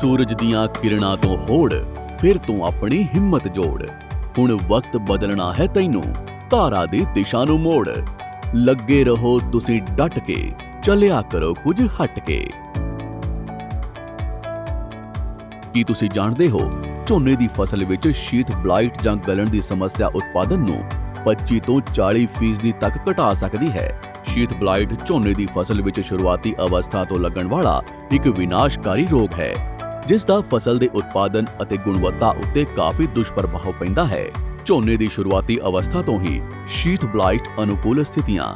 ਸੂਰਜ ਦੀਆਂ ਕਿਰਨਾਂ ਤੋਂ ਹੋੜ, ਫਿਰ ਤੂੰ ਆਪਣੀ ਹਿੰਮਤ ਜੋੜ। ਹੁਣ ਵਕਤ ਬਦਲਣਾ ਹੈ ਤੈਨੂੰ, ਧਾਰਾ ਦੀ ਦਿਸ਼ਾ ਨੂੰ ਮੋੜ। ਲੱਗੇ ਰਹੋ ਤੁਸੀਂ ਡਟ ਕੇ, ਚੱਲਿਆ ਕਰੋ ਕੁਝ ਹਟ ਕੇ। ਕੀ ਤੁਸੀਂ ਜਾਣਦੇ ਹੋ, ਝੋਨੇ ਦੀ ਫਸਲ ਵਿੱਚ ਸ਼ੀਤ ਬਲਾਈਟ ਜਾਂ ਗਲਣ ਦੀ ਸਮੱਸਿਆ ਉਤਪਾਦਨ ਨੂੰ 25 ਤੋਂ 40% ਫੀਸਦੀ ਤੱਕ ਘਟਾ ਸਕਦੀ ਹੈ? ਸ਼ੀਤ ਬਲਾਈਟ ਝੋਨੇ ਦੀ ਫਸਲ ਵਿੱਚ ਸ਼ੁਰੂਆਤੀ ਅਵਸਥਾ ਤੋਂ ਲੱਗਣ ਵਾਲਾ ਇੱਕ ਵਿਨਾਸ਼ਕਾਰੀ ਰੋਗ ਹੈ। ਜਿਸ ਦਾ ਫਸਲ ਦੇ ਉਤਪਾਦਨ ਅਤੇ ਗੁਣਵੱਤਾ ਉੱਤੇ ਕਾਫੀ ਦੁਸ਼ਪ੍ਰਭਾਵ ਪੈਂਦਾ ਹੈ। ਝੋਨੇ ਦੀ ਸ਼ੁਰੂਆਤੀ ਅਵਸਥਾ ਤੋਂ ਹੀ ਸ਼ੀਤ ਬਲਾਈਟ ਅਨੁਕੂਲ ਸਥਿਤੀਆਂ,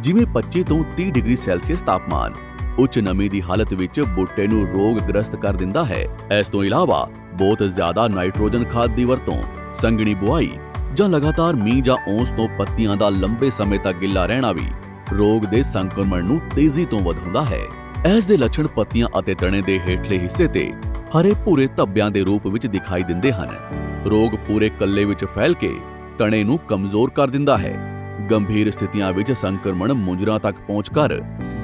ਜਿਵੇਂ 25 ਤੋਂ 30 ਡਿਗਰੀ ਸੈਲਸੀਅਸ ਤਾਪਮਾਨ, ਉੱਚ ਨਮੀ ਦੀ ਹਾਲਤ ਵਿੱਚ ਬੂਟੇ ਨੂੰ ਰੋਗ ਕਰ ਦਿੰਦਾ ਹੈ। ਇਸ ਤੋਂ ਇਲਾਵਾ ਬਹੁਤ ਜ਼ਿਆਦਾ ਨਾਈਟ੍ਰੋਜਨ ਖਾਦ ਦੀ ਵਰਤੋਂ, ਸੰਘਣੀ ਬੁਆਈ ਜਾਂ ਲਗਾਤਾਰ ਮੀਂਹ ਜਾਂ ਓਸ ਤੋਂ ਪੱਤੀਆਂ ਦਾ ਲੰਬੇ ਸਮੇਂ ਤੱਕ ਗਿੱਲਾ ਰਹਿਣਾ ਵੀ ਰੋਗ ਦੇ ਸੰਕਰਮਣ ਨੂੰ ਤੇਜ਼ੀ ਤੋਂ ਵਧਾਉਂਦਾ ਹੈ। ਇਸ ਦੇ ਲੱਛਣ ਪੱਤੀਆਂ ਅਤੇ ਤਣੇ ਦੇ ਹੇਠਲੇ ਹਿੱਸੇ ਤੇ ਹਰੇ ਭੂਰੇ ਧੱਬਿਆਂ ਦੇ ਰੂਪ ਵਿੱਚ ਦਿਖਾਈ ਦਿੰਦੇ ਹਨ। ਰੋਗ ਪੂਰੇ ਕੱਲੇ ਵਿੱਚ ਫੈਲ ਕੇ ਤਣੇ ਨੂੰ ਕਮਜ਼ੋਰ ਕਰ ਦਿੰਦਾ ਹੈ। ਗੰਭੀਰ ਸਥਿਤੀਆਂ ਵਿੱਚ ਸੰਕਰਮਣ ਮੁੰਜਰਾ ਤੱਕ ਪਹੁੰਚ ਕਰ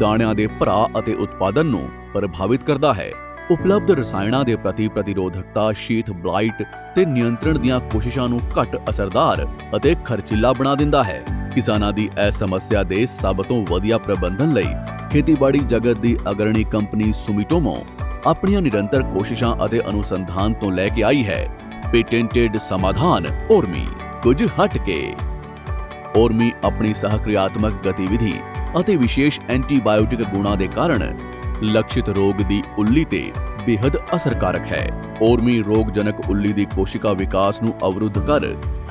ਦਾਣਿਆਂ ਦੇ ਭਰਾ ਅਤੇ ਉਤਪਾਦਨ ਨੂੰ ਪ੍ਰਭਾਵਿਤ ਕਰਦਾ ਹੈ। ਉਪਲਬਧ ਰਸਾਇਣਾਂ ਦੇ ਪ੍ਰਤੀ ਪ੍ਰਤੀਰੋਧਕਤਾ ਸ਼ੀਥ ਬਲਾਈਟ ਤੇ ਨਿਯੰਤਰਣ ਦੀਆਂ ਕੋਸ਼ਿਸ਼ਾਂ ਨੂੰ ਘੱਟ ਅਸਰਦਾਰ ਅਤੇ ਖਰਚੀਲਾ ਬਣਾ ਦਿੰਦਾ ਹੈ। ਕਿਸਾਨਾਂ ਦੀ ਇਸ ਸਮੱਸਿਆ ਦੇ ਸਭ ਤੋਂ ਵਧੀਆ ਪ੍ਰਬੰਧਨ ਲਈ ਖੇਤੀਬਾੜੀ ਜਗਤ ਦੀ ਅਗਰਣੀ ਕੰਪਨੀ ਸੁਮੀਟੋਮੋ ਆਪਣੀਆਂ ਨਿਰੰਤਰ ਕੋਸ਼ਿਸ਼ਾਂ ਅਤੇ ਅਨੁਸੰਧਾਨ ਤੋਂ ਲੈ ਕੇ ਆਈ ਹੈ। ਪੇਟੈਂਟਡ ਸਮਾਧਾਨ ਔਰਮੀ ਕੁਝ ਹਟ ਕੇ। ਔਰਮੀ ਆਪਣੀ ਸਹਕ੍ਰਿਆਤਮਕ ਗਤੀਵਿਧੀ ਅਤੇ ਵਿਸ਼ੇਸ਼ ਐਂਟੀਬਾਇਓਟਿਕ ਗੁਣਾਂ ਦੇ ਕਾਰਨ ਲਕਸ਼ਿਤ ਰੋਗ ਦੀ ਉੱਲੀ ਤੇ ਬੇहद ਅਸਰਕਾਰਕ ਹੈ। ਔਰਮੀ ਰੋਗਜਨਕ ਉੱਲੀ ਦੀ ਕੋਸ਼ਿਕਾ ਵਿਕਾਸ ਨੂੰ ਅਵਰੁੱਧ ਕਰ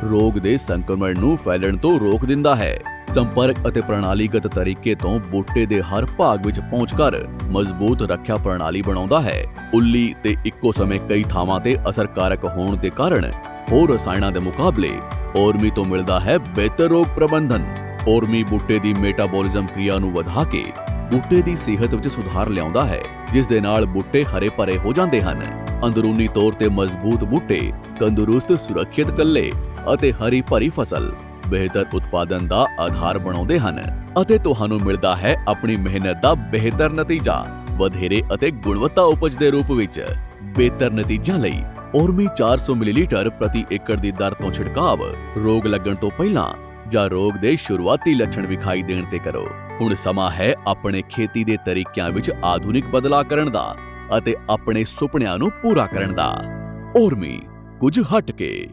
ਰੋਗ ਦੇ ਸੰਕਰਮਣ ਨੂੰ ਫੈਲਣ ਤੋਂ ਰੋਕ ਦਿੰਦਾ ਹੈ। ਸੰਪਰਕ ਅਤੇ ਪ੍ਰਣਾਲੀਗਤ ਤਰੀਕੇ ਤੋਂ ਬੂਟੇ ਦੇ ਹਰ ਭਾਗ ਵਿੱਚ ਪਹੁੰਚ ਕਰ ਮਜ਼ਬੂਤ ਰੱਖਿਆ ਪ੍ਰਣਾਲੀ ਬਣਾਉਂਦਾ ਹੈ। ਉੱਲੀ ਤੇ ਇੱਕੋ ਸਮੇਂ ਕਈ ਥਾਵਾਂ ਤੇ ਅਸਰਕਾਰਕ ਹੋਣ ਦੇ ਕਾਰਨ ਹੋਰ ਰਸਾਇਣਾਂ ਦੇ ਮੁਕਾਬਲੇ ਔਰਮੀ ਤੋਂ ਮਿਲਦਾ ਹੈ ਬਿਹਤਰ ਰੋਗ ਪ੍ਰਬੰਧਨ। ਔਰਮੀ ਬੂਟੇ ਦੀ ਮੈਟਾਬੋਲਿਜ਼ਮ ਕਿਰਿਆ ਨੂੰ ਵਧਾ ਕੇ ਬੂਟੇ ਦੀ ਸਿਹਤ ਵਿੱਚ ਸੁਧਾਰ ਲਿਆਉਂਦਾ ਹੈ, ਜਿਸ ਦੇ ਨਾਲ ਬੂਟੇ ਹਰੇ ਭਰੇ ਹੋ ਜਾਂਦੇ ਹਨ। ਅੰਦਰੂਨੀ ਤੌਰ ਤੇ ਮਜ਼ਬੂਤ ਬੂਟੇ ਤੰਦਰੁਸਤ, ਸੁਰੱਖਿਅਤ ਕੱਲੇ ਅਤੇ ਹਰੀ ਭਰੀ ਫਸਲ ਬਿਹਤਰ ਉਤਪਾਦਨ ਦਾ ਆਧਾਰ ਬਣਾਉਂਦੇ ਹਨ ਅਤੇ ਤੁਹਾਨੂੰ ਮਿਲਦਾ ਹੈ ਆਪਣੀ ਮਿਹਨਤ ਦਾ ਬਿਹਤਰ ਨਤੀਜਾ ਵਧੇਰੇ ਅਤੇ ਗੁਣਵੱਤਾ ਉਪਜ ਦੇ ਰੂਪ ਵਿੱਚ। ਬਿਹਤਰ ਨਤੀਜਿਆਂ ਲਈ ਔਰਮੀ 400 ਮਿਲੀਲੀਟਰ ਪ੍ਰਤੀ ਏਕੜ ਦੀ ਦਰ ਤੋਂ ਛਿੜਕਾਵ, ਰੋਗ ਲੱਗਣ ਤੋਂ ਪਹਿਲਾਂ ਜਾਂ ਰੋਗ ਦੇ ਸ਼ੁਰੂਆਤੀ ਲੱਛਣ ਵਿਖਾਈ ਦੇਣ ਤੇ ਕਰੋ। ਹੁਣ ਸਮਾਂ ਹੈ ਆਪਣੇ ਖੇਤੀ ਦੇ ਤਰੀਕਿਆਂ ਵਿੱਚ ਆਧੁਨਿਕ ਬਦਲਾਅ ਕਰਨ ਦਾ ਅਤੇ ਆਪਣੇ ਸੁਪਨਿਆਂ ਨੂੰ ਪੂਰਾ ਕਰਨ ਦਾ। ਔਰਮੀ ਕੁਝ ਹਟ ਕੇ।